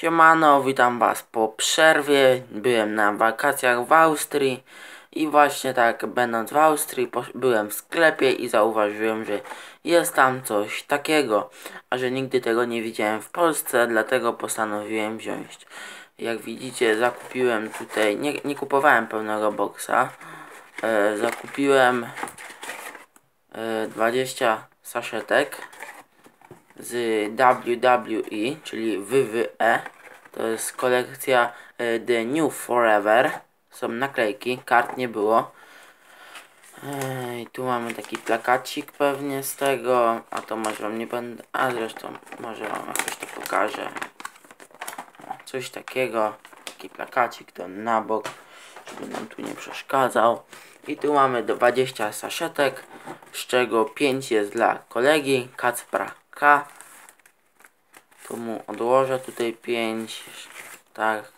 Siemano, witam was po przerwie. Byłem na wakacjach w Austrii i właśnie tak będąc w Austrii byłem w sklepie i zauważyłem, że jest tam coś takiego, a że nigdy tego nie widziałem w Polsce, dlatego postanowiłem wziąć. Jak widzicie zakupiłem tutaj, nie, nie kupowałem pełnego boksa, e, zakupiłem e, 20 saszetek z WWE, czyli WWE. To jest kolekcja e, The New Forever. Są naklejki, kart nie było. I tu mamy taki plakacik pewnie z tego, a to może wam nie będę, a zresztą może wam jakoś to pokażę. Coś takiego, taki plakacik to na bok, żeby nam tu nie przeszkadzał. I tu mamy 20 saszetek, z czego 5 jest dla kolegi Kacpra K. Tu mu odłożę tutaj 5, tak.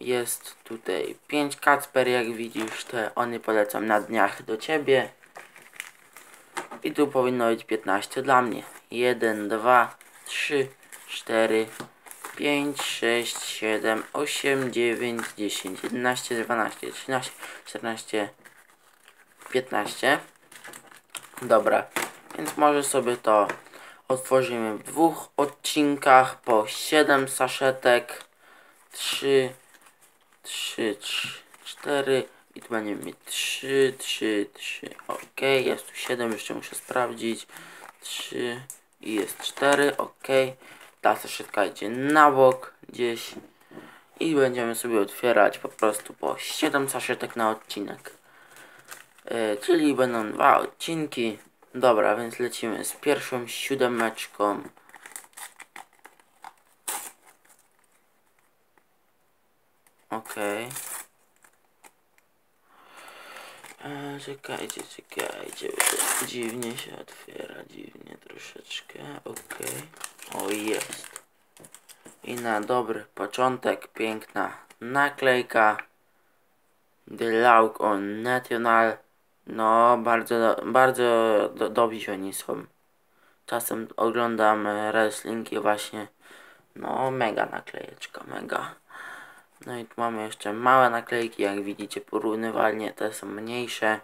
Jest tutaj 5 Kacper, jak widzisz, te one polecam na dniach do ciebie. I tu powinno być 15 dla mnie. 1, 2, 3, 4, 5, 6, 7, 8, 9, 10, 11, 12, 13, 14, 15. Dobra, więc może sobie to otworzymy w dwóch odcinkach po 7 saszetek. 3, 3, 3, 4 i tu będziemy mieć 3, 3, 3. Ok, jest tu 7, jeszcze muszę sprawdzić. 3 i jest 4. Ok, ta saszetka idzie na bok gdzieś i będziemy sobie otwierać po prostu po 7 saszetek na odcinek. E, czyli będą dwa odcinki. Dobra, więc lecimy z pierwszą siódemeczką. Okej. E, Czekajcie, czekajcie, dziwnie się otwiera, dziwnie troszeczkę. Okej. O, jest. I na dobry początek piękna naklejka. The Lauk on National. No, bardzo, bardzo do, dobrzy oni są. Czasem oglądam e, wrestling i właśnie, no, mega naklejeczka, mega. No i tu mamy jeszcze małe naklejki, jak widzicie, porównywalnie te są mniejsze.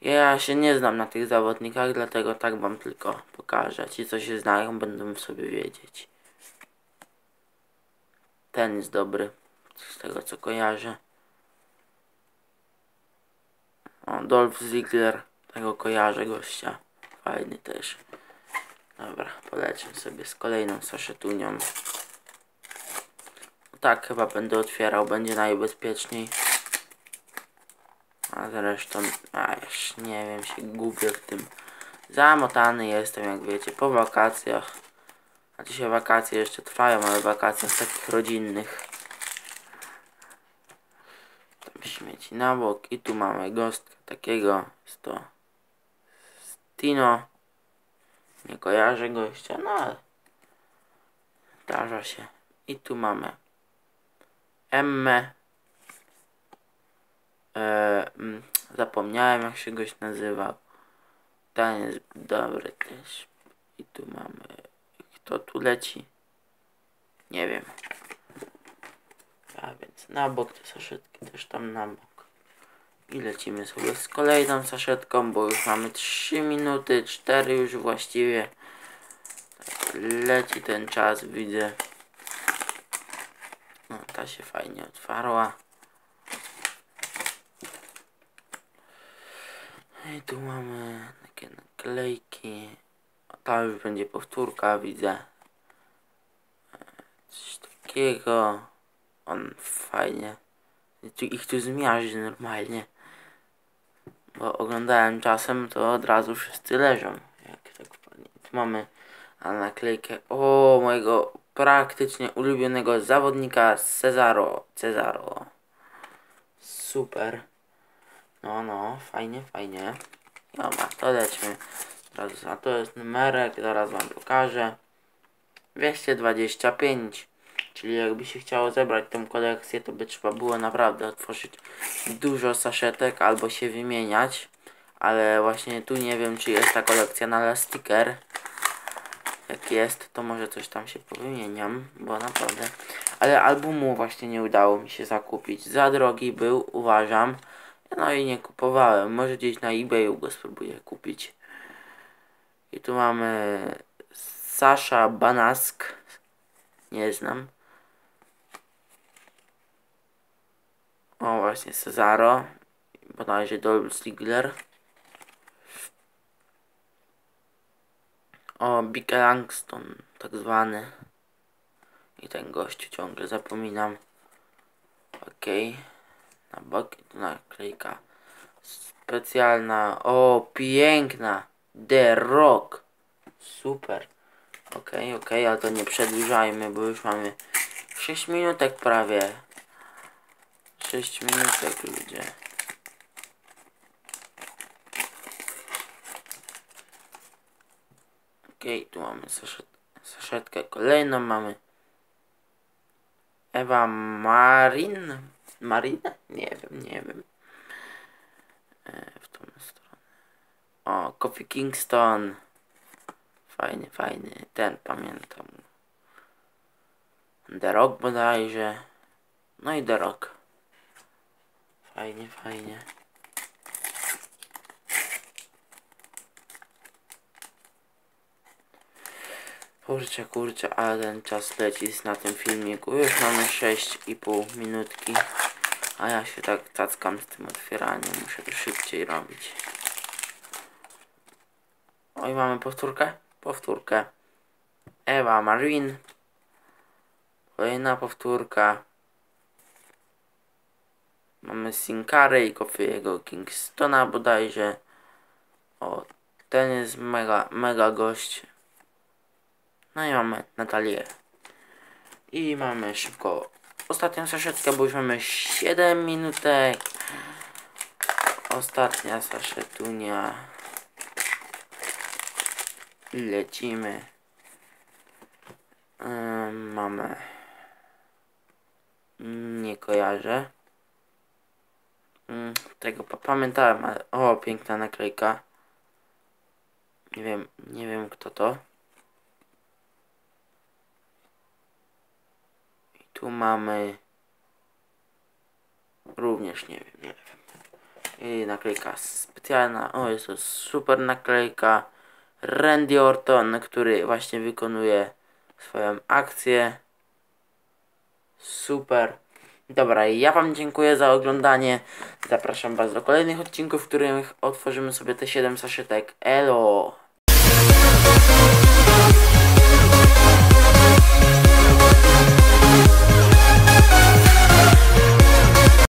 Ja się nie znam na tych zawodnikach, dlatego tak wam tylko pokażę. Ci, co się znają, będą sobie wiedzieć. Ten jest dobry, z tego co kojarzę. O, Dolph Ziggler, tego kojarzę gościa. Fajny też. Dobra, polecę sobie z kolejną saszetunią. Tak, chyba będę otwierał, będzie najbezpieczniej. A zresztą, a już nie wiem, się gubię w tym. Zamotany jestem, jak wiecie, po wakacjach. A dzisiaj wakacje jeszcze trwają, ale wakacjach takich rodzinnych. Śmieci na bok i tu mamy gostka takiego, jest to Tino. Nie kojarzę gościa, no ale zdarza się. I tu mamy Emmę. E, mm, zapomniałem jak się goś nazywał. Ten jest dobry też. I tu mamy. Kto tu leci? Nie wiem. A więc na bok te saszetki też tam na bok. I lecimy sobie z kolejną saszetką, bo już mamy 3 minuty, 4 już właściwie. Leci ten czas, widzę. No, ta się fajnie otwarła. I tu mamy takie naklejki. A Ta już będzie powtórka, widzę. E, Coś takiego. On fajnie. I tu- Ich tu zmiażdży normalnie. Bo oglądałem czasem, to od razu wszyscy leżą. Jak tak fajnie. Tu mamy a naklejkę o mojego praktycznie ulubionego zawodnika Cezaro. Cezaro. Super. No, no, fajnie, fajnie. Dobra, to lećmy. Teraz, a to jest numerek, zaraz wam pokażę. 225. Czyli jakby się chciało zebrać tą kolekcję, to by trzeba było naprawdę otworzyć dużo saszetek albo się wymieniać. Ale właśnie tu nie wiem, czy jest ta kolekcja na sticker. jak jest, to może coś tam się powymieniam, bo naprawdę. Ale albumu właśnie nie udało mi się zakupić. Za drogi był, uważam. No i nie kupowałem. Może gdzieś na eBayu go spróbuję kupić. I tu mamy Sasha Banask. Nie znam. O właśnie Cezaro. Bodajże Dolph Ziggler. O, Big Langston, tak zwany. I ten gościu ciągle zapominam. Okej. Na boki tu naklejka. Specjalna. O, piękna. The Rock. Super. Okej, okej, ale to nie przedłużajmy, bo już mamy 6 minutek prawie. 6 minutek ludzie. Okej, tu mamy saszet, saszetkę kolejną, mamy Ewa Marin? Marina? Nie wiem, nie wiem. E, w tą stronę. O, Coffee Kingston. Fajny, fajny. Ten pamiętam. The Rock bodajże. No i The Rock. Fajnie, fajnie. Kurczę, kurczę, ale ten czas leci na tym filmiku. Już mamy 6,5 minutki. A ja się tak cackam z tym otwieraniem. Muszę to szybciej robić. Oj, mamy powtórkę? Powtórkę. Ewa Marin. Kolejna powtórka. Mamy Sinkarę i Kofiego Kingstona bodajże. O, ten jest mega, mega gość. No i mamy Natalię. I mamy szybko ostatnią saszetkę, bo już mamy 7 minutek. Ostatnia saszetunia. Lecimy. Ym, mamy. Nie kojarzę. Tego pa- pamiętałem, ale... O, piękna naklejka. Nie wiem, nie wiem kto to. I tu mamy... Również nie wiem, nie wiem. I naklejka specjalna. O, jest to super naklejka. Randy Orton, który właśnie wykonuje swoją akcję. Super. Dobra, ja Wam dziękuję za oglądanie. Zapraszam Was do kolejnych odcinków, w których otworzymy sobie te 7 saszetek. Elo!